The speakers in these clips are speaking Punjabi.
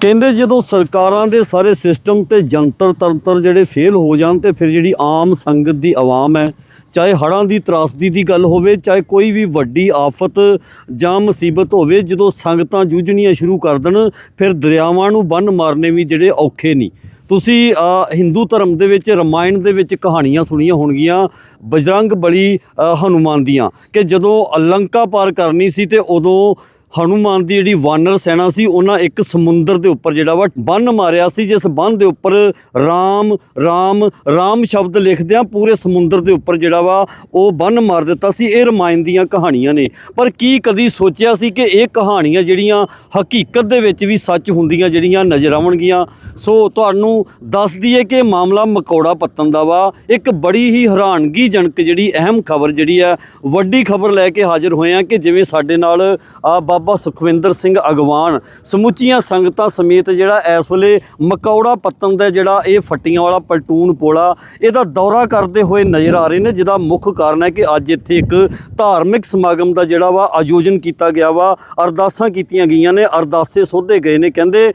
ਕਹਿੰਦੇ ਜਦੋਂ ਸਰਕਾਰਾਂ ਦੇ ਸਾਰੇ ਸਿਸਟਮ ਤੇ ਜੰਤਰ ਤੰਤਰ ਜਿਹੜੇ ਫੇਲ ਹੋ ਜਾਣ ਤੇ ਫਿਰ ਜਿਹੜੀ ਆਮ ਸੰਗਤ ਦੀ ਆਵਾਮ ਹੈ ਚਾਹੇ ਹੜ੍ਹਾਂ ਦੀ ਤਰਾਸਦੀ ਦੀ ਗੱਲ ਹੋਵੇ ਚਾਹੇ ਕੋਈ ਵੀ ਵੱਡੀ ਆਫਤ ਜਾਂ ਮੁਸੀਬਤ ਹੋਵੇ ਜਦੋਂ ਸੰਗਤਾਂ ਜੂਝਣੀਆਂ ਸ਼ੁਰੂ ਕਰ ਦੇਣ ਫਿਰ ਦਰਿਆਵਾਂ ਨੂੰ ਬੰਨ ਮਾਰਨੇ ਵੀ ਜਿਹੜੇ ਔਖੇ ਨਹੀਂ। ਤੁਸੀਂ ਹਿੰਦੂ ਧਰਮ ਦੇ ਵਿੱਚ ਰਮਾਇਣ ਦੇ ਵਿੱਚ ਕਹਾਣੀਆਂ ਸੁਣੀਆਂ ਹੋਣਗੀਆਂ ਬਜਰੰਗ ਬਲੀ ਅ, ਹਨੂਮਾਨ ਦੀਆਂ ਕਿ ਜਦੋਂ ਅਲੰਕਾ ਪਾਰ ਕਰਨੀ ਸੀ ਤੇ ਉਦੋਂ ਹਨੂਮਾਨ ਦੀ ਜਿਹੜੀ ਵਾਨਰ ਸੈਨਾ ਸੀ, ਉਹਨਾਂ ਇੱਕ ਸਮੁੰਦਰ ਦੇ ਉੱਪਰ ਜਿਹੜਾ ਵਾ ਬੰਨ ਮਾਰਿਆ ਸੀ, ਜਿਸ ਬੰਨ ਦੇ ਉੱਪਰ ਰਾਮ ਰਾਮ ਰਾਮ ਸ਼ਬਦ ਲਿਖਦਿਆਂ ਪੂਰੇ ਸਮੁੰਦਰ ਦੇ ਉੱਪਰ ਜਿਹੜਾ ਵਾ ਉਹ ਬੰਨ ਮਾਰ ਦਿੱਤਾ ਸੀ। ਇਹ ਰਮਾਇਣ ਦੀਆਂ ਕਹਾਣੀਆਂ ਨੇ। ਪਰ ਕੀ ਕਦੀ ਸੋਚਿਆ ਸੀ ਕਿ ਇਹ ਕਹਾਣੀਆਂ ਜਿਹੜੀਆਂ ਹਕੀਕਤ ਦੇ ਵਿੱਚ ਵੀ ਸੱਚ ਹੁੰਦੀਆਂ ਜਿਹੜੀਆਂ ਨਜ਼ਰ ਆਉਣਗੀਆਂ? ਸੋ ਤੁਹਾਨੂੰ ਦੱਸ ਦਈਏ ਕਿ ਮਾਮਲਾ ਮਕੌੜਾ ਪੱਤਨ ਦਾ ਵਾ। ਇੱਕ ਬੜੀ ਹੀ ਹੈਰਾਨਗੀਜਨਕ ਜਿਹੜੀ ਅਹਿਮ ਖਬਰ ਜਿਹੜੀ ਹੈ, ਵੱਡੀ ਖਬਰ ਲੈ ਕੇ ਹਾਜ਼ਰ ਹੋਏ ਆ ਕਿ ਜਿਵੇਂ ਸਾਡੇ ਨਾਲ ਆ ਬਾਬਾ ਸੁਖਵਿੰਦਰ ਸਿੰਘ ਅਗਵਾਨ ਸਮੁੱਚੀਆਂ ਸੰਗਤਾਂ ਸਮੇਤ ਜਿਹੜਾ ਇਸ ਵੇਲੇ ਮਕੌੜਾ ਪੱਤਨ ਦਾ ਜਿਹੜਾ ਇਹ ਫੱਟੀਆਂ ਵਾਲਾ ਪਲਟੂਨ ਪੋਲਾ, ਇਹਦਾ ਦੌਰਾ ਕਰਦੇ ਹੋਏ ਨਜ਼ਰ ਆ ਰਹੇ ਨੇ, ਜਿਹਦਾ ਮੁੱਖ ਕਾਰਨ ਹੈ ਕਿ ਅੱਜ ਇੱਥੇ ਇੱਕ ਧਾਰਮਿਕ ਸਮਾਗਮ ਦਾ ਜਿਹੜਾ ਵਾ ਆਯੋਜਨ ਕੀਤਾ ਗਿਆ ਵਾ, ਅਰਦਾਸਾਂ ਕੀਤੀਆਂ ਗਈਆਂ ਨੇ, ਅਰਦਾਸੇ ਸੋਧੇ ਗਏ ਨੇ, ਕਹਿੰਦੇ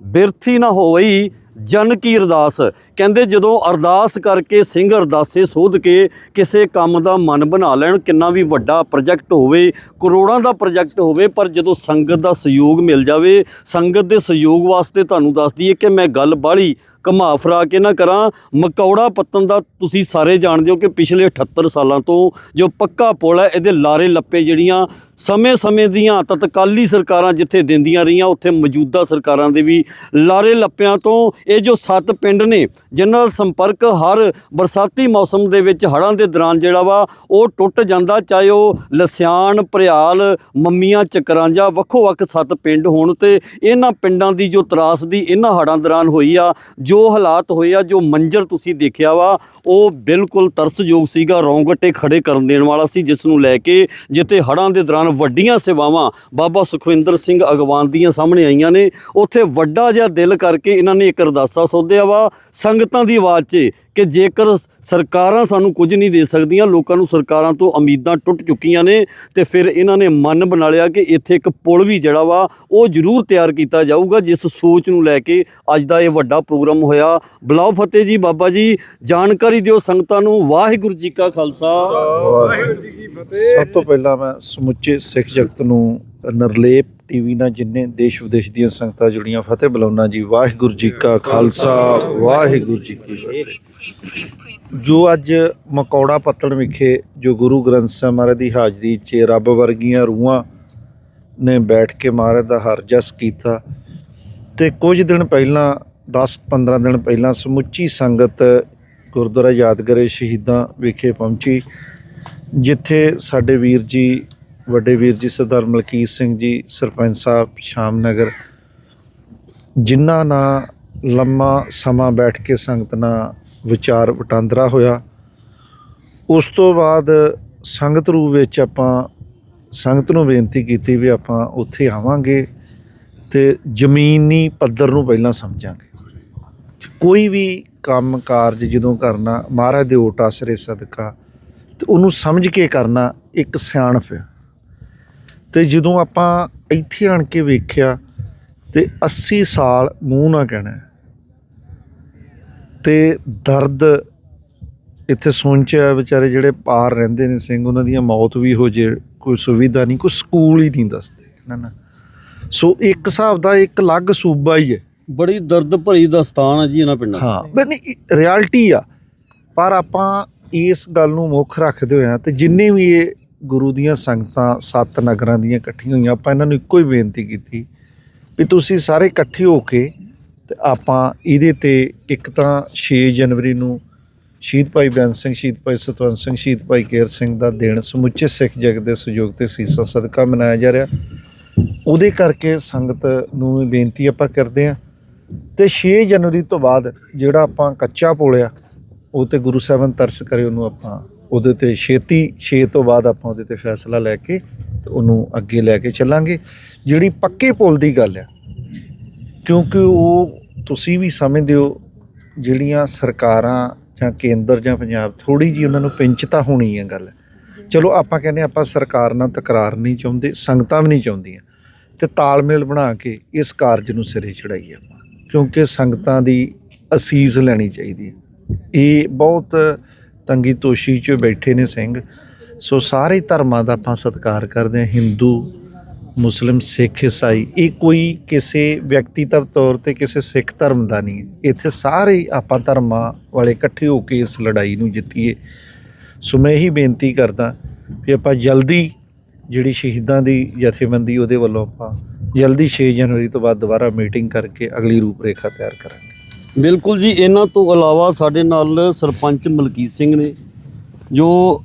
ਬਿਰਥੀ ਨਾ ਹੋਈ ਜਨ ਕੀ ਅਰਦਾਸ। ਕਹਿੰਦੇ ਜਦੋਂ ਅਰਦਾਸ ਕਰਕੇ ਸਿੰਘ ਅਰਦਾਸੇ ਸੋਧ ਕੇ ਕਿਸੇ ਕੰਮ ਦਾ ਮਨ ਬਣਾ ਲੈਣ, ਕਿੰਨਾ ਵੀ ਵੱਡਾ ਪ੍ਰੋਜੈਕਟ ਹੋਵੇ, ਕਰੋੜਾਂ ਦਾ ਪ੍ਰੋਜੈਕਟ ਹੋਵੇ, ਪਰ ਜਦੋਂ ਸੰਗਤ ਦਾ ਸਹਿਯੋਗ ਮਿਲ ਜਾਵੇ, ਸੰਗਤ ਦੇ ਸਹਿਯੋਗ ਵਾਸਤੇ ਤੁਹਾਨੂੰ ਦੱਸ ਦਈਏ ਕਿ ਮੈਂ ਗੱਲ ਬਾਹਲੀ ਘੁਮਾ ਫਰਾ ਕੇ ਨਾ ਕਰਾਂ। ਮਕੌੜਾ ਪੱਤਨ ਦਾ ਤੁਸੀਂ ਸਾਰੇ ਜਾਣਦੇ ਹੋ ਕਿ ਪਿਛਲੇ 78 ਸਾਲਾਂ ਤੋਂ ਜੋ ਪੱਕਾ ਪੁਲ ਹੈ, ਇਹਦੇ ਲਾਰੇ ਲੱਪੇ ਜਿਹੜੀਆਂ ਸਮੇਂ-ਸਮੇਂ ਦੀਆਂ ਤਤਕਾਲੀ ਸਰਕਾਰਾਂ ਜਿੱਥੇ ਦਿੰਦੀਆਂ ਰਹੀਆਂ, ਉੱਥੇ ਮੌਜੂਦਾ ਸਰਕਾਰਾਂ ਦੇ ਵੀ ਲਾਰੇ ਲੱਪਿਆਂ ਤੋਂ ਇਹ ਜੋ ਸੱਤ ਪਿੰਡ ਨੇ, ਜਿਨ੍ਹਾਂ ਦਾ ਸੰਪਰਕ ਹਰ ਬਰਸਾਤੀ ਮੌਸਮ ਦੇ ਵਿੱਚ ਹੜ੍ਹਾਂ ਦੇ ਦੌਰਾਨ ਜਿਹੜਾ ਵਾ, ਉਹ ਟੁੱਟ ਜਾਂਦਾ, ਚਾਹੇ ਉਹ ਲਸਿਆਣ, ਭਰਿਆਲ, ਮੰਮੀਆਂ, ਚਕਰਾਂਜਾ, ਵੱਖੋ-ਵੱਖ ਸੱਤ ਪਿੰਡ ਹੋਣ ਤੇ ਇਹਨਾਂ ਪਿੰਡਾਂ ਦੀ ਜੋ ਤਰਾਸਦੀ ਇਹਨਾਂ ਹੜ੍ਹਾਂ ਦੌਰਾਨ ਹੋਈ ਆ, ਜੋ ਜੋ ਹਾਲਾਤ ਹੋਏ ਆ, ਜੋ ਮੰਜ਼ਰ ਤੁਸੀਂ ਦੇਖਿਆ ਵਾ, ਉਹ ਬਿਲਕੁਲ ਤਰਸਯੋਗ ਸੀਗਾ, ਰੌਂਗਟੇ ਖੜੇ ਕਰਨ ਦੇਣ ਵਾਲਾ ਸੀ, ਜਿਸ ਨੂੰ ਲੈ ਕੇ ਜਿੱਥੇ ਹੜ੍ਹਾਂ ਦੇ ਦੌਰਾਨ ਵੱਡੀਆਂ ਸੇਵਾਵਾਂ ਬਾਬਾ ਸੁਖਵਿੰਦਰ ਸਿੰਘ ਅਗਵਾਨ ਦੀਆਂ ਸਾਹਮਣੇ ਆਈਆਂ ਨੇ, ਉੱਥੇ ਵੱਡਾ ਜਿਹਾ ਦਿਲ ਕਰਕੇ ਇਹਨਾਂ ਨੇ ਇੱਕ ਅਰਦਾਸਾ ਸੋਧਿਆ ਵਾ, ਸੰਗਤਾਂ ਦੀ ਆਵਾਜ਼ 'ਚ ਕਿ ਜੇਕਰ ਸਰਕਾਰਾਂ ਸਾਨੂੰ ਕੁਝ ਨਹੀਂ ਦੇ ਸਕਦੀਆਂ, ਲੋਕਾਂ ਨੂੰ ਸਰਕਾਰਾਂ ਤੋਂ ਉਮੀਦਾਂ ਟੁੱਟ ਚੁੱਕੀਆਂ ਨੇ, ਤੇ ਫਿਰ ਇਹਨਾਂ ਨੇ ਮਨ ਬਣਾ ਲਿਆ ਕਿ ਇੱਥੇ ਇੱਕ ਪੁਲ ਵੀ ਜਿਹੜਾ ਵਾ, ਉਹ ਜ਼ਰੂਰ ਤਿਆਰ ਕੀਤਾ ਜਾਊਗਾ, ਜਿਸ ਸੋਚ ਨੂੰ ਲੈ ਕੇ ਅੱਜ ਦਾ ਇਹ ਵੱਡਾ ਪ੍ਰੋਗਰਾਮ ਹੋਇਆ। ਬਲਾਓ ਫਤਿਹ ਜੀ, ਬਾਬਾ ਜੀ, ਜਾਣਕਾਰੀ ਦਿਓ ਸੰਗਤਾਂ ਨੂੰ। ਵਾਹਿਗੁਰੂ ਜੀ ਕਾ ਖਾਲਸਾ। ਵਾਹਿਗੁਰੂ ਸਭ ਤੋਂ ਪਹਿਲਾਂ ਮੈਂ ਸਮੁੱਚੇ ਸਿੱਖ ਜਗਤ ਨੂੰ ਨਰਲੇਪ ਟੀਵੀ ਨਾਲ ਜਿੰਨੇ ਦੇਸ਼ ਵਿਦੇਸ਼ ਦੀਆਂ ਸੰਗਤਾਂ ਜੁੜੀਆਂ, ਫਤਿਹ ਬੁਲਾਉਣਾ ਜੀ। ਵਾਹਿਗੁਰੂ ਜੀ ਕਾ ਖਾਲਸਾ। ਵਾਹਿਗੁਰੂ ਜੀ ਕੀ ਫਤਿਹ। ਜੋ ਅੱਜ ਮਕੌੜਾ ਪੱਤਣ ਵਿਖੇ ਜੋ ਗੁਰੂ ਗ੍ਰੰਥ ਸਾਹਿਬ ਮਹਾਰਾਜ ਦੀ ਹਾਜ਼ਰੀ 'ਚ ਰੱਬ ਵਰਗੀਆਂ ਰੂਹਾਂ ਨੇ ਬੈਠ ਕੇ ਮਹਾਰਾਜ ਦਾ ਹਰ ਜਸ ਕੀਤਾ ਤੇ ਕੁਝ ਦਿਨ ਪਹਿਲਾਂ 10-15 ਦਿਨ ਪਹਿਲਾਂ ਸਮੁੱਚੀ ਸੰਗਤ ਗੁਰਦੁਆਰਾ ਯਾਦਗਾਰੇ ਸ਼ਹੀਦਾਂ ਵਿਖੇ ਪਹੁੰਚੀ, ਜਿੱਥੇ ਸਾਡੇ ਵੀਰ ਜੀ, ਵੱਡੇ ਵੀਰ ਜੀ ਸਰਦਾਰ ਮਲਕੀਤ ਸਿੰਘ ਜੀ, ਸਰਪੰਚ ਸਾਹਿਬ, ਸ਼ਾਮਨਗਰ, ਜਿਨ੍ਹਾਂ ਨਾਲ ਲੰਮਾ ਸਮਾਂ ਬੈਠ ਕੇ ਸੰਗਤ ਨਾਲ ਵਿਚਾਰ ਵਟਾਂਦਰਾ ਹੋਇਆ। ਉਸ ਤੋਂ ਬਾਅਦ ਸੰਗਤ ਰੂਪ ਵਿੱਚ ਆਪਾਂ ਸੰਗਤ ਨੂੰ ਬੇਨਤੀ ਕੀਤੀ ਵੀ ਆਪਾਂ ਉੱਥੇ ਆਵਾਂਗੇ ਤੇ ਜ਼ਮੀਨੀ ਪੱਧਰ ਨੂੰ ਪਹਿਲਾਂ ਸਮਝਾਂਗੇ। ਕੋਈ ਵੀ ਕੰਮ ਕਾਰਜ ਜਦੋਂ ਕਰਨਾ, ਮਹਾਰਾਜ ਦੇ ਓਟ ਆਸਰੇ ਸਦਕਾ, ਤੇ ਉਹਨੂੰ ਸਮਝ ਕੇ ਕਰਨਾ ਇੱਕ ਸਿਆਣਪ ਹੈ। ਤੇ ਜਦੋਂ ਆਪਾਂ ਇੱਥੇ ਆਣ ਕੇ ਵੇਖਿਆ, ਤੇ 80 ਸਾਲ ਮੂੰਹ ਨਾ ਕਹਿਣਾ ਹੈ। ਤੇ ਦਰਦ ਇੱਥੇ ਸੋਚਿਆ ਵਿਚਾਰੇ ਜਿਹੜੇ ਪਾਰ ਰਹਿੰਦੇ ਨੇ ਸਿੰਘ, ਉਹਨਾਂ ਦੀਆਂ ਮੌਤ ਵੀ ਹੋ ਜੇ, ਕੋਈ ਸੁਵਿਧਾ ਨਹੀਂ, ਕੋਈ ਸਕੂਲ ਹੀ ਨਹੀਂ ਦੱਸਦੇ, ਨਾ ਨਾ। ਸੋ ਇੱਕ ਹਿਸਾਬ ਦਾ ਇੱਕ ਅਲੱਗ ਸੂਬਾ ਹੀ ਹੈ। ਬੜੀ ਦਰਦ ਭਰੀ ਦਸਤਾਨ ਹੈ ਜੀ ਇਹਨਾਂ ਪਿੰਡਾਂ ਦੀ। ਹਾਂ ਪਰ ਨਹੀਂ ਰਿਐਲਿਟੀ ਆ ਪਰ ਆਪਾਂ ਇਸ ਗੱਲ ਨੂੰ ਮੁੱਖ ਰੱਖਦੇ ਹੋਇਆ ਤੇ ਜਿੰਨੇ ਵੀ ਇਹ ਗੁਰੂ ਦੀਆਂ ਸੰਗਤਾਂ ਸੱਤ ਨਗਰਾਂ ਦੀਆਂ ਇਕੱਠੀਆਂ ਹੋਈਆਂ ਆਪਾਂ ਇਹਨਾਂ ਨੂੰ ਇੱਕੋ ਹੀ ਬੇਨਤੀ ਕੀਤੀ ਵੀ ਤੁਸੀਂ ਸਾਰੇ ਇਕੱਠੇ ਹੋ ਕੇ ਤੇ ਆਪਾਂ ਇਹਦੇ ਤੇ ਇੱਕ ਤਾਂ 6 ਜਨਵਰੀ ਨੂੰ ਸ਼ਹੀਦ ਭਾਈ ਬੇਅੰਤ ਸਿੰਘ ਸ਼ਹੀਦ ਭਾਈ ਸਤਵੰਤ ਸਿੰਘ ਸ਼ਹੀਦ ਭਾਈ ਕੇਰ ਸਿੰਘ ਦਾ ਦਿਨ ਸਮੁੱਚੇ ਸਿੱਖ ਜਗਤ ਦੇ ਸਹਿਯੋਗ ਤੇ ਸੀਸਾਂ ਸਦਕਾ ਮਨਾਇਆ ਜਾ ਰਿਹਾ ਉਹਦੇ ਕਰਕੇ ਸੰਗਤ ਨੂੰ ਇਹ ਬੇਨਤੀ ਆਪਾਂ ਕਰਦੇ ਹਾਂ ਤੇ 6 ਜਨਵਰੀ ਤੋਂ ਬਾਅਦ ਜਿਹੜਾ ਆਪਾਂ ਕੱਚਾ ਪੁਲਿਆ ਉਹ ਤੇ ਗੁਰੂ ਸਾਹਿਬਾਨ ਤਰਸ ਕਰੇ ਉਹਨੂੰ ਆਪਾਂ, ਉਹਦੇ ਤੇ ਛੇਤੀ 6 ਤੋਂ ਬਾਅਦ ਆਪਾਂ ਉਹਦੇ ਤੇ ਫੈਸਲਾ ਲੈ ਕੇ ਤੇ ਉਹਨੂੰ ਅੱਗੇ ਲੈ ਕੇ ਚੱਲਾਂਗੇ। ਜਿਹੜੀ ਪੱਕੇ ਪੁਲ ਦੀ ਗੱਲ ਆ, ਕਿਉਂਕਿ ਉਹ ਤੁਸੀਂ ਵੀ ਸਮਝਦੇ ਹੋ, ਜਿਹੜੀਆਂ ਸਰਕਾਰਾਂ ਜਾਂ ਕੇਂਦਰ ਜਾਂ ਪੰਜਾਬ ਥੋੜੀ ਜੀ ਉਹਨਾਂ ਨੂੰ ਪਿੰਚਤਾ ਹੋਣੀ ਹੈ ਗੱਲ। ਚਲੋ ਆਪਾਂ ਕਹਿੰਦੇ ਆਪਾਂ ਸਰਕਾਰ ਨਾਲ ਤਕਰਾਰ ਨਹੀਂ ਚਾਹੁੰਦੇ, ਸੰਗਤਾਂ ਵੀ ਨਹੀਂ ਚਾਹੁੰਦੀਆਂ, ਤੇ ਤਾਲਮੇਲ ਬਣਾ ਕੇ ਇਸ ਕਾਰਜ ਨੂੰ ਸਿਰੇ ਚੜਾਈਏ ਆਪਾਂ। ਕਿਉਂਕਿ ਸੰਗਤਾਂ ਦੀ ਅਸੀਸ ਲੈਣੀ ਚਾਹੀਦੀ ਹੈ। ਇਹ ਬਹੁਤ ਤੰਗੀ ਤੋਸ਼ੀ 'ਚ ਬੈਠੇ ਨੇ ਸਿੰਘ। ਸੋ ਸਾਰੇ ਧਰਮਾਂ ਦਾ ਆਪਾਂ ਸਤਿਕਾਰ ਕਰਦੇ ਹਾਂ, ਹਿੰਦੂ, ਮੁਸਲਿਮ, ਸਿੱਖ, ਈਸਾਈ। ਇਹ ਕੋਈ ਕਿਸੇ ਵਿਅਕਤੀਤਵ ਤੌਰ ਤੇ ਕਿਸੇ ਸਿੱਖ ਧਰਮ ਦਾ ਨਹੀਂ ਹੈ। ਇੱਥੇ ਸਾਰੇ ਆਪਾਂ ਧਰਮਾਂ ਵਾਲੇ ਇਕੱਠੇ ਹੋ ਕੇ ਇਸ ਲੜਾਈ ਨੂੰ ਜਿੱਤੀਏ। ਸੋ ਮੈਂ ਇਹੀ ਬੇਨਤੀ ਕਰਦਾ ਵੀ ਆਪਾਂ ਜਲਦੀ ਜਿਹੜੀ ਸ਼ਹੀਦਾਂ ਦੀ ਜਥੇਬੰਦੀ ਉਹਦੇ ਵੱਲੋਂ ਆਪਾਂ ਜਲਦੀ 6 ਜਨਵਰੀ ਤੋਂ ਬਾਅਦ ਦੁਬਾਰਾ ਮੀਟਿੰਗ ਕਰਕੇ ਅਗਲੀ ਰੂਪਰੇਖਾ ਤਿਆਰ ਕਰਾਂਗੇ। ਬਿਲਕੁਲ ਜੀ, ਇਹਨਾਂ ਤੋਂ ਇਲਾਵਾ ਸਾਡੇ ਨਾਲ ਸਰਪੰਚ ਮਲਕੀਤ ਸਿੰਘ ਨੇ, ਜੋ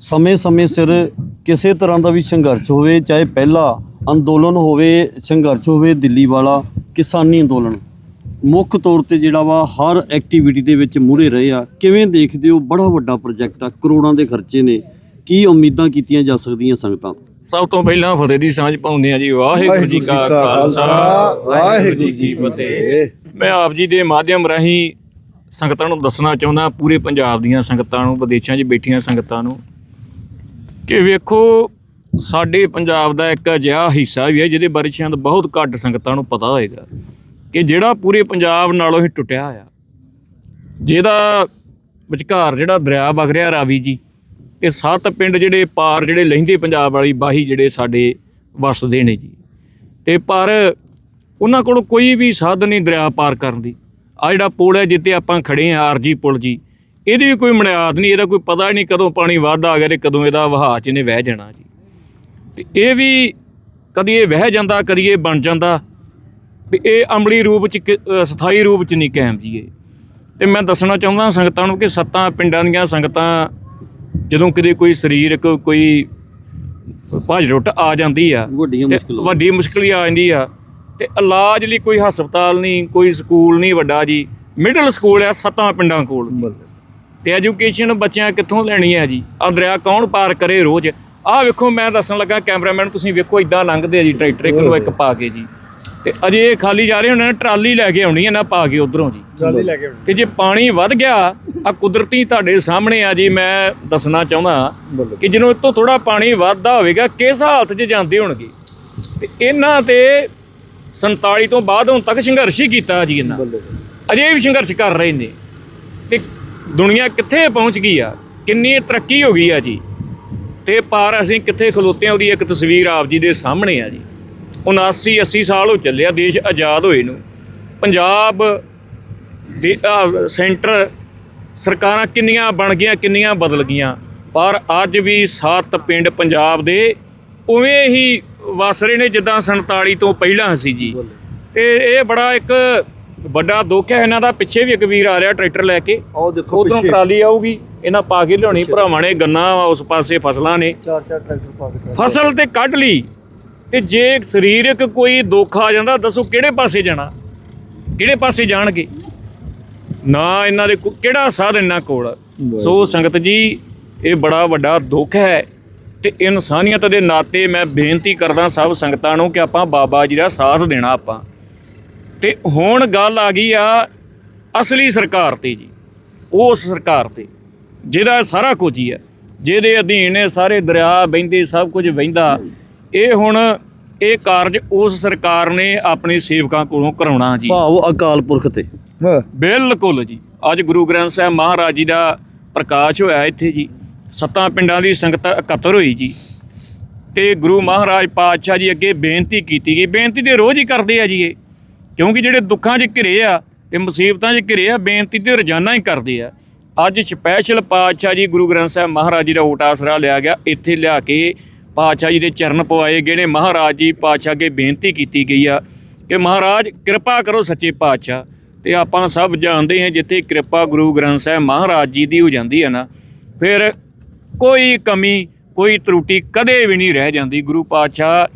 ਸਮੇਂ-ਸਮੇਂ ਸਿਰ ਕਿਸੇ ਤਰ੍ਹਾਂ ਦਾ ਵੀ ਸੰਘਰਸ਼ ਹੋਵੇ, ਚਾਹੇ ਪਹਿਲਾ ਅੰਦੋਲਨ ਹੋਵੇ, ਸੰਘਰਸ਼ ਹੋਵੇ, ਦਿੱਲੀ ਵਾਲਾ ਕਿਸਾਨੀ ਅੰਦੋਲਨ, ਮੁੱਖ ਤੌਰ ਤੇ ਜਿਹੜਾ ਵਾ ਹਰ ਐਕਟੀਵਿਟੀ ਦੇ ਵਿੱਚ ਮੂਹਰੇ ਰਹੇ ਆ। ਕਿਵੇਂ ਦੇਖਦੇ ਹੋ? ਬੜਾ ਵੱਡਾ ਪ੍ਰੋਜੈਕਟ ਆ, ਕਰੋੜਾਂ ਦੇ ਖਰਚੇ ਨੇ। ਕੀ ਉਮੀਦਾਂ ਕੀਤੀਆਂ ਜਾ ਸਕਦੀਆਂ ਸੰਗਤਾਂ? ਸਭ ਤੋਂ ਪਹਿਲਾਂ ਫਤਿਹ ਦੀ ਸਾਂਝ ਪਾਉਂਦੇ ਆ ਜੀ ਵਾਹਿਗੁਰੂ ਜੀ ਕਾ ਖਾਲਸਾ। ਵਾਹਿਗੁਰੂ ਜੀ ਕੀ ਫਤਿਹ। ਮੈਂ ਆਪ ਜੀ ਦੇ ਮਾਧਿਅਮ ਰਾਹੀਂ ਸੰਗਤਾਂ ਨੂੰ ਦੱਸਣਾ ਚਾਹੁੰਦਾ ਪੂਰੇ ਪੰਜਾਬ ਦੀਆਂ ਸੰਗਤਾਂ ਨੂੰ ਵਿਦੇਸ਼ਾਂ 'ਚ ਬੈਠੀਆਂ ਸੰਗਤਾਂ ਨੂੰ ਕਿ ਵੇਖੋ ਸਾਡੇ ਪੰਜਾਬ ਦਾ ਇੱਕ ਅਜਿਹਾ ਹਿੱਸਾ ਵੀ ਹੈ ਜਿਹਦੇ ਬਾਰੇ ਸ਼ਾਇਦ ਬਹੁਤ ਘੱਟ ਸੰਗਤਾਂ ਨੂੰ ਪਤਾ ਹੋਏਗਾ ਕਿ ਜਿਹੜਾ ਪੂਰੇ ਪੰਜਾਬ ਨਾਲੋਂ ਹੀ ਟੁੱਟਿਆ ਆ ਜਿਹਦਾ ਵਿਚਕਾਰ ਜਿਹੜਾ ਦਰਿਆ ਵਗ ਰਿਹਾ ਰਾਵੀ ਜੀ ਇਹ ਸੱਤ ਪਿੰਡ ਜਿਹੜੇ ਪਾਰ ਜਿਹੜੇ ਲਹਿੰਦੇ ਪੰਜਾਬ ਵਾਲੀ ਬਾਹੀ ਜਿਹੜੇ ਸਾਡੇ ਵਸਦੇ ਨੇ ਜੀ। ਤੇ ਪਰ ਉਹਨਾਂ ਕੋਲ ਕੋਈ ਵੀ ਸਾਧਨ ਨਹੀਂ ਦਰਿਆ ਪਾਰ ਕਰਨ ਦੀ। ਆ ਜਿਹੜਾ ਪੁਲ ਹੈ ਜਿੱਤੇ ਆਪਾਂ ਖੜੇ ਆ ਆਰਜੀ ਪੁਲ ਜੀ, ਇਹਦੀ ਵੀ ਕੋਈ ਮਨਿਆਦ ਨਹੀਂ, ਇਹਦਾ ਕੋਈ ਪਤਾ ਹੀ ਨਹੀਂ ਕਦੋਂ ਪਾਣੀ ਵੱਧ ਆ ਗਿਆ ਤੇ ਕਦੋਂ ਇਹਦਾ ਵਹਾਅ ਚ ਇਹਨੇ ਵਹਿ ਜਾਣਾ ਜੀ। ਤੇ ਇਹ ਵੀ ਕਦੀ ਇਹ ਵਹਿ ਜਾਂਦਾ, ਕਦੀ ਇਹ ਬਣ ਜਾਂਦਾ ਵੀ ਇਹ ਅਮਲੀ ਰੂਪ ਚ ਕਿ- ਸਥਾਈ ਰੂਪ ਚ ਨਹੀਂ ਕਾਇਮ ਜੀ ਇਹ। ਤੇ ਮੈਂ ਦੱਸਣਾ ਚਾਹੁੰਦਾ ਸੰਗਤਾਂ ਨੂੰ ਕਿ ਸੱਤਾਂ ਪਿੰਡਾਂ ਦੀਆਂ ਸੰਗਤਾਂ ਜਦੋਂ ਕਿਤੇ ਕੋਈ ਸਰੀਰਕ ਕੋਈ ਭੱਜ ਰੁੱਟ ਆ ਜਾਂਦੀ ਆ ਵੱਡੀਆਂ ਮੁਸ਼ਕਲਾਂ। ਵੱਡੀ ਮੁਸ਼ਕਲ ਹੀ ਆ ਜਾਂਦੀ ਆ ਤੇ ਇਲਾਜ ਲਈ ਕੋਈ ਹਸਪਤਾਲ ਨਹੀਂ ਕੋਈ ਸਕੂਲ ਨਹੀਂ ਵੱਡਾ ਜੀ। ਮਿਡਲ ਸਕੂਲ ਆ ਸੱਤਾਂ ਪਿੰਡਾਂ ਕੋਲ। ਤੇ ਐਜੂਕੇਸ਼ਨ ਬੱਚਿਆਂ ਕਿੱਥੋਂ ਲੈਣੀ ਹੈ ਜੀ? ਆ ਦਰਿਆ ਕੌਣ ਪਾਰ ਕਰੇ ਰੋਜ਼? ਆਹ ਵੇਖੋ ਮੈਂ ਦੱਸਣ ਲੱਗਾ ਕੈਮਰਾਮੈਨ ਤੁਸੀਂ ਵੇਖੋ ਇਦਾਂ ਲੰਘਦੇ ਆ ਜੀ ਟਰੈਕਟਰ ਇੱਕ ਨੂੰ ਇੱਕ ਪਾ ਕੇ ਜੀ। ਤੇ ਅਜੇ ਇਹ ਖਾਲੀ ਜਾ ਰਹੇ ਉਹਨਾਂ ਨੇ ਟਰਾਲੀ ਲੈ ਕੇ ਆਉਣੀ ਹੈ ਨਾ ਪਾ ਕੇ ਉਧਰੋਂ ਜੀ। ਜਲਦੀ ਲੈ ਕੇ ਤੇ ਜੇ ਪਾਣੀ ਵੱਧ ਗਿਆ ਆ ਕੁਦਰਤੀ ਤੁਹਾਡੇ ਸਾਹਮਣੇ ਆ ਜੀ ਮੈਂ ਦੱਸਣਾ ਚਾਹੁੰਦਾ ਕਿ ਜਦੋਂ ਇਤੋਂ ਥੋੜਾ ਪਾਣੀ ਵੱਧਦਾ ਹੋਵੇਗਾ ਕਿਸ ਹਾਲਤ 'ਚ ਜਾਂਦੇ ਹੋਣਗੇ? ਤੇ ਇਹਨਾਂ ਤੇ 47 ਤੋਂ ਬਾਅਦ ਹੁਣ ਤੱਕ ਸੰਘਰਸ਼ ਹੀ ਕੀਤਾ ਜੀ ਇਹਨਾਂ। ਅਜੇ ਵੀ ਸੰਘਰਸ਼ ਕਰ ਰਹੇ ਨੇ। ਤੇ ਦੁਨੀਆ ਕਿੱਥੇ ਪਹੁੰਚ ਗਈ ਆ? ਕਿੰਨੀ ਤਰੱਕੀ ਹੋ ਗਈ ਆ ਜੀ? ਤੇ ਪਰ ਅਸੀਂ ਕਿੱਥੇ ਖਲੋਤੇ ਆ ਉਹਦੀ ਇੱਕ ਤਸਵੀਰ ਆਪ ਜੀ ਦੇ ਸਾਹਮਣੇ ਆ ਜੀ। 79 80 ਸਾਲ ਹੋ ਚੱਲਿਆ ਦੇਸ਼ ਆਜ਼ਾਦ ਹੋਏ ਨੂੰ। ਪੰਜਾਬ ਦੇ ਸੈਂਟਰ ਸਰਕਾਰਾਂ ਕਿੰਨੀਆਂ ਬਣ ਗਈਆਂ ਕਿੰਨੀਆਂ ਬਦਲ ਗਈਆਂ। ਪਰ ਅੱਜ ਵੀ ਸੱਤ ਪਿੰਡ ਪੰਜਾਬ ਦੇ ਉਵੇਂ ਹੀ ਵਸ ਰਹੇ ਨੇ ਜਿੱਦਾਂ 47 ਤੋਂ ਪਹਿਲਾਂ ਸੀ ਜੀ। ਤੇ ਇਹ ਬੜਾ ਇੱਕ ਵੱਡਾ ਦੁੱਖ ਹੈ ਇਹਨਾਂ ਦਾ ਪਿੱਛੇ ਵੀ ਇੱਕ ਵੀਰ ਆ ਰਿਹਾ ਟਰੈਕਟਰ ਲੈ ਕੇ। ਆਓ ਦੇਖੋ ਉਧਰੋਂ ਟਰਾਲੀ ਆਊਗੀ ਇਹਨਾਂ ਪਾ ਕੇ ਲਿਆਉਣੀ ਭਰਾਵਾਂ ਨੇ ਗੰਨਾ ਉਸ ਪਾਸੇ ਫਸਲਾਂ ਨੇ। ਚਾਰ ਚਾਰ ਟਰੈਕਟਰ ਪਾ ਕੇ। ਫਸਲ ਤੇ ਕੱਢ ਲਈ। ਤੇ ਜੇ ਸਰੀਰਕ ਕੋਈ ਦੁੱਖ ਆ ਜਾਂਦਾ ਦੱਸੋ ਕਿਹੜੇ ਪਾਸੇ ਜਾਣਾ? ਕਿਹੜੇ ਪਾਸੇ ਜਾਣਗੇ? ਨਾ ਇਹਨਾਂ ਦੇ ਕਿਹੜਾ ਸਾਧਨ ਇਹਨਾਂ ਕੋਲ? ਸੋ ਸੰਗਤ ਜੀ ਇਹ ਬੜਾ ਵੱਡਾ ਦੁੱਖ ਹੈ ਤੇ ਇਨਸਾਨੀਅਤ ਦੇ ਨਾਤੇ ਮੈਂ ਬੇਨਤੀ ਕਰਦਾ ਸਭ ਸੰਗਤਾਂ ਨੂੰ ਕਿ ਆਪਾਂ ਬਾਬਾ ਜੀ ਦਾ ਸਾਥ ਦੇਣਾ ਆਪਾਂ। ਤੇ ਹੁਣ ਗੱਲ ਆ ਗਈ ਆ ਅਸਲੀ ਸਰਕਾਰ ਤੇ ਜੀ ਉਸ ਸਰਕਾਰ ਤੇ ਜਿਹਦਾ ਸਾਰਾ ਕੁਝ ਹੀ ਹੈ। ਜਿਹਦੇ ਅਧੀਨ ਇਹ ਸਾਰੇ ਦਰਿਆ ਬਹਿੰਦੇ ਸਭ ਕੁਝ ਵਹਿੰਦਾ ਇਹ ਹੁਣ ਇਹ ਕਾਰਜ ਉਸ ਸਰਕਾਰ ਨੇ ਆਪਣੇ ਸੇਵਕਾਂ ਕੋਲੋਂ ਕਰਾਉਣਾ ਜੀ। ਭਾਵ ਅਕਾਲ ਪੁਰਖ ਤੇ। ਹਾਂ। ਬਿਲਕੁਲ ਜੀ। ਅੱਜ ਗੁਰੂ ਗ੍ਰੰਥ ਸਾਹਿਬ ਮਹਾਰਾਜ ਜੀ ਦਾ ਪ੍ਰਕਾਸ਼ ਹੋਇਆ ਇੱਥੇ ਜੀ। ਸੱਤਾਂ ਪਿੰਡਾਂ ਦੀ ਸੰਗਤ ਇਕੱਤਰ ਹੋਈ ਜੀ। ਤੇ ਗੁਰੂ ਮਹਾਰਾਜ ਪਾਤਸ਼ਾਹ ਜੀ ਅੱਗੇ ਬੇਨਤੀ ਕੀਤੀ ਗਈ। ਬੇਨਤੀ ਤੇ ਰੋਜ਼ ਹੀ ਕਰਦੇ ਆ ਜੀ ਇਹ। ਕਿਉਂਕਿ ਜਿਹੜੇ ਦੁੱਖਾਂ 'ਚ ਘਿਰੇ ਆ ਤੇ ਮੁਸੀਬਤਾਂ 'ਚ ਘਿਰੇ ਆ ਬੇਨਤੀ ਤੇ ਰੋਜ਼ਾਨਾ ਹੀ ਕਰਦੇ ਆ। ਅੱਜ ਸਪੈਸ਼ਲ ਪਾਤਸ਼ਾਹ ਜੀ ਗੁਰੂ ਗ੍ਰੰਥ ਸਾਹਿਬ ਮਹਾਰਾਜ ਜੀ ਦਾ ਓਟ ਆਸਰਾ ਲਿਆ ਗਿਆ। ਇੱਥੇ ਲਿਆ ਕੇ ਪਾਤਸ਼ਾਹ ਜੀ ਦੇ ਚਰਨ ਪਵਾਏ ਗਏ ਨੇ। ਮਹਾਰਾਜ ਜੀ ਪਾਤਸ਼ਾਹ ਅੱਗੇ ਬੇਨਤੀ ਕੀਤੀ ਗਈ ਆ ਕਿ ਮਹਾਰਾਜ, ਕਿਰਪਾ ਕਰੋ ਸੱਚੇ ਪਾਤਸ਼ਾਹ। ਤੇ ਆਪਾਂ ਸਭ ਜਾਣਦੇ ਹਾਂ ਜਿੱਥੇ ਕਿਰਪਾ ਗੁਰੂ ਗ੍ਰੰਥ ਸਾਹਿਬ ਮਹਾਰਾਜ ਜੀ ਦੀ ਹੋ ਜਾਂਦੀ ਹੈ ਨਾ, ਫਿਰ ਕੋਈ ਕਮੀ, ਕੋਈ ਤਰੁੱਟੀ ਕਦੇ ਵੀ ਨਹੀਂ ਰਹਿ ਜਾਂਦੀ। ਗੁਰੂ ਪਾਤਸ਼ਾਹ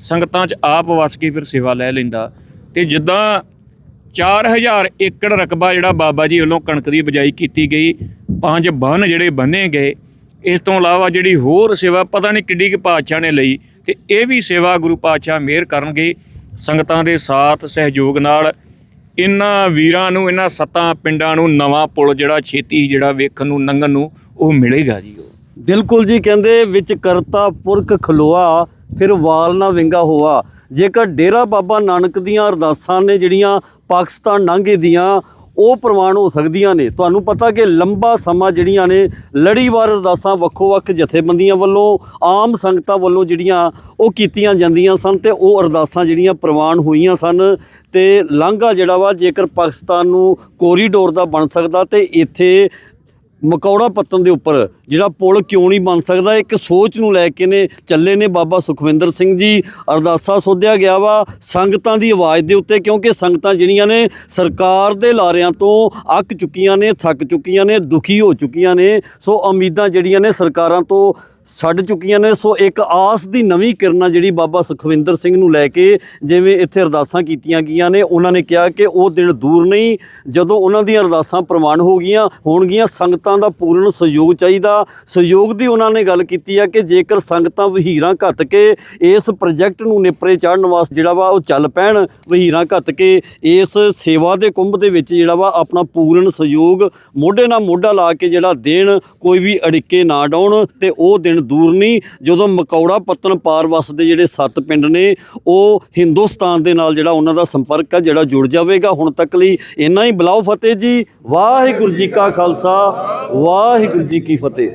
ਸੰਗਤਾਂ 'ਚ ਆਪ ਵਸ ਕੇ ਫਿਰ ਸੇਵਾ ਲੈ ਲੈਂਦਾ। ਤੇ ਜਿੱਦਾਂ 4000 ਏਕੜ ਰਕਬਾ ਜਿਹੜਾ ਬਾਬਾ ਜੀ ਵੱਲੋਂ ਕਣਕ ਦੀ ਬਜਾਈ ਕੀਤੀ ਗਈ, ਪੰਜ ਬੰਨ ਜਿਹੜੇ ਬੰਨੇ ਗਏ ਇਸ ਤੋਂ ਇਲਾਵਾ ਜਿਹੜੀ ਹੋਰ ਸੇਵਾ ਪਤਾ ਨਹੀਂ ਕਿੱਡੀ ਕਿ ਪਾਤਸ਼ਾਹ ਨੇ ਲਈ ਤੇ ਇਹ ਵੀ ਸੇਵਾ ਗੁਰੂ ਪਾਤਸ਼ਾਹ ਮਿਹਰ ਕਰਨਗੇ, ਸੰਗਤਾਂ ਦੇ ਸਾਥ ਸਹਿਯੋਗ ਨਾਲ ਇਹਨਾਂ ਵੀਰਾਂ ਨੂੰ, ਇਹਨਾਂ ਸੱਤਾਂ ਪਿੰਡਾਂ ਨੂੰ ਨਵਾਂ ਪੁਲ ਜਿਹੜਾ ਛੇਤੀ ਜਿਹੜਾ ਵੇਖਣ ਨੂੰ ਲੰਘਣ ਨੂੰ ਉਹ ਮਿਲੇਗਾ ਜੀ ਉਹ। ਬਿਲਕੁਲ ਜੀ, ਕਹਿੰਦੇ ਵਿੱਚ ਕਰਤਾ ਪੁਰਖ ਖਲੋਆ, ਫਿਰ ਵਾਲ ਨਾ ਵਿੰਗਾ ਹੋਆ। ਜੇਕਰ ਡੇਰਾ ਬਾਬਾ ਨਾਨਕ ਦੀਆਂ ਅਰਦਾਸਾਂ ਨੇ ਜਿਹੜੀਆਂ ਪਾਕਿਸਤਾਨ ਨਾਂਗੇ ਦੀਆਂ ਉਹ ਪ੍ਰਵਾਨ ਹੋ ਸਕਦੀਆਂ ਨੇ। ਤੁਹਾਨੂੰ ਪਤਾ ਕਿ ਲੰਬਾ ਸਮਾਂ ਜਿਹੜੀਆਂ ਨੇ, ਲੜੀਵਾਰ ਅਰਦਾਸਾਂ ਵੱਖੋ-ਵੱਖ ਜਥੇਬੰਦੀਆਂ ਵੱਲੋਂ, ਆਮ ਸੰਗਤਾਂ ਵੱਲੋਂ ਜਿਹੜੀਆਂ ਉਹ ਕੀਤੀਆਂ ਜਾਂਦੀਆਂ ਸਨ ਤੇ ਉਹ ਅਰਦਾਸਾਂ ਜਿਹੜੀਆਂ ਪ੍ਰਵਾਨ ਹੋਈਆਂ ਸਨ ਤੇ ਲਾਂਘਾ ਜਿਹੜਾ ਵਾ ਜੇਕਰ ਪਾਕਿਸਤਾਨ ਨੂੰ ਕੋਰੀਡੋਰ ਦਾ ਬਣ ਸਕਦਾ ਤੇ ਇੱਥੇ ਮਕੌੜਾ ਪੱਤਨ ਦੇ ਉੱਪਰ, ਜਿਹੜਾ ਪੁਲ ਕਿਉਂ ਨਹੀਂ ਬਣ ਸਕਦਾ, ਇੱਕ ਸੋਚ ਨੂੰ ਲੈ ਕੇ ਨੇ ਚੱਲੇ ਨੇ ਬਾਬਾ ਸੁਖਵਿੰਦਰ ਸਿੰਘ ਜੀ। ਅਰਦਾਸਾ ਸੋਧਿਆ ਗਿਆ ਵਾ ਸੰਗਤਾਂ ਦੀ ਆਵਾਜ਼ ਦੇ ਉੱਤੇ, ਕਿਉਂਕਿ ਸੰਗਤਾਂ ਜਿਹੜੀਆਂ ਨੇ ਸਰਕਾਰ ਦੇ ਲਾਰਿਆਂ ਤੋਂ ਅੱਕ ਚੁੱਕੀਆਂ ਨੇ, ਥੱਕ ਚੁੱਕੀਆਂ ਨੇ, ਦੁਖੀ ਹੋ ਚੁੱਕੀਆਂ ਨੇ। ਸੋ ਉਮੀਦਾਂ ਜਿਹੜੀਆਂ ਨੇ ਸਰਕਾਰਾਂ ਤੋਂ ਛੱਡ ਚੁੱਕੀਆਂ ਨੇ। ਸੋ ਇੱਕ ਆਸ ਦੀ ਨਵੀਂ ਕਿਰਨਾਂ ਜਿਹੜੀ ਬਾਬਾ ਸੁਖਵਿੰਦਰ ਸਿੰਘ ਨੂੰ ਲੈ ਕੇ ਜਿਵੇਂ ਇੱਥੇ ਅਰਦਾਸਾਂ ਕੀਤੀਆਂ ਗਈਆਂ ਨੇ, ਉਹਨਾਂ ਨੇ ਕਿਹਾ ਕਿ ਉਹ ਦਿਨ ਦੂਰ ਨਹੀਂ, ਜਦੋਂ ਉਹਨਾਂ ਦੀਆਂ ਅਰਦਾਸਾਂ ਪ੍ਰਮਾਣ ਹੋ ਗਈਆਂ ਹੋਣਗੀਆਂ, ਸੰਗਤਾਂ ਦਾ ਪੂਰਨ ਸਹਿਯੋਗ ਚਾਹੀਦਾ। ਸਹਿਯੋਗ ਦੀ ਉਹਨਾਂ ਨੇ ਗੱਲ ਕੀਤੀ ਆ ਕਿ ਜੇਕਰ ਸੰਗਤਾਂ ਵਹੀਰਾਂ ਘੱਟ ਕੇ ਇਸ ਪ੍ਰੋਜੈਕਟ ਨੂੰ ਨਿਪਰੇ ਚਾੜਨ ਵਾਸਤੇ ਜਿਹੜਾ ਵਾ ਉਹ ਚੱਲ ਪੈਣ, ਵਹੀਰਾਂ ਘੱਟ ਕੇ ਇਸ ਸੇਵਾ ਦੇ ਕੁੰਭ ਦੇ ਵਿੱਚ ਜਿਹੜਾ ਵਾ ਆਪਣਾ ਪੂਰਨ ਸਹਿਯੋਗ ਮੋਢੇ ਨਾਲ ਮੋਢਾ ਲਾ ਕੇ ਜਿਹੜਾ ਦੇਣ, ਕੋਈ ਵੀ ਅੜਿੱਕੇ ਨਾ ਡਾਉਣ, ਤੇ ਉਹ ਦਿਨ ਦੂਰ ਨਹੀਂ, ਜਦੋਂ ਮਕੌੜਾ ਪੱਤਨ ਪਾਰ ਵਸਦੇ ਜਿਹੜੇ ਸੱਤ ਪਿੰਡ ਨੇ, ਉਹ ਹਿੰਦੁਸਤਾਨ ਦੇ ਨਾਲ ਜਿਹੜਾ ਉਹਨਾਂ ਦਾ ਸੰਪਰਕ ਹੈ ਜਿਹੜਾ ਜੁੜ ਜਾਵੇਗਾ ਹੁਣ ਤੱਕ ਲਈ। ਇੰਨਾ ਹੀ ਬਲਾਓ ਫਤਿਹ ਜੀ। ਵਾਹਿਗੁਰੂ ਜੀ ਕਾ ਖਾਲਸਾ, ਵਾਹਿਗੁਰੂ ਜੀ ਕੀ ਫਤਿਹ।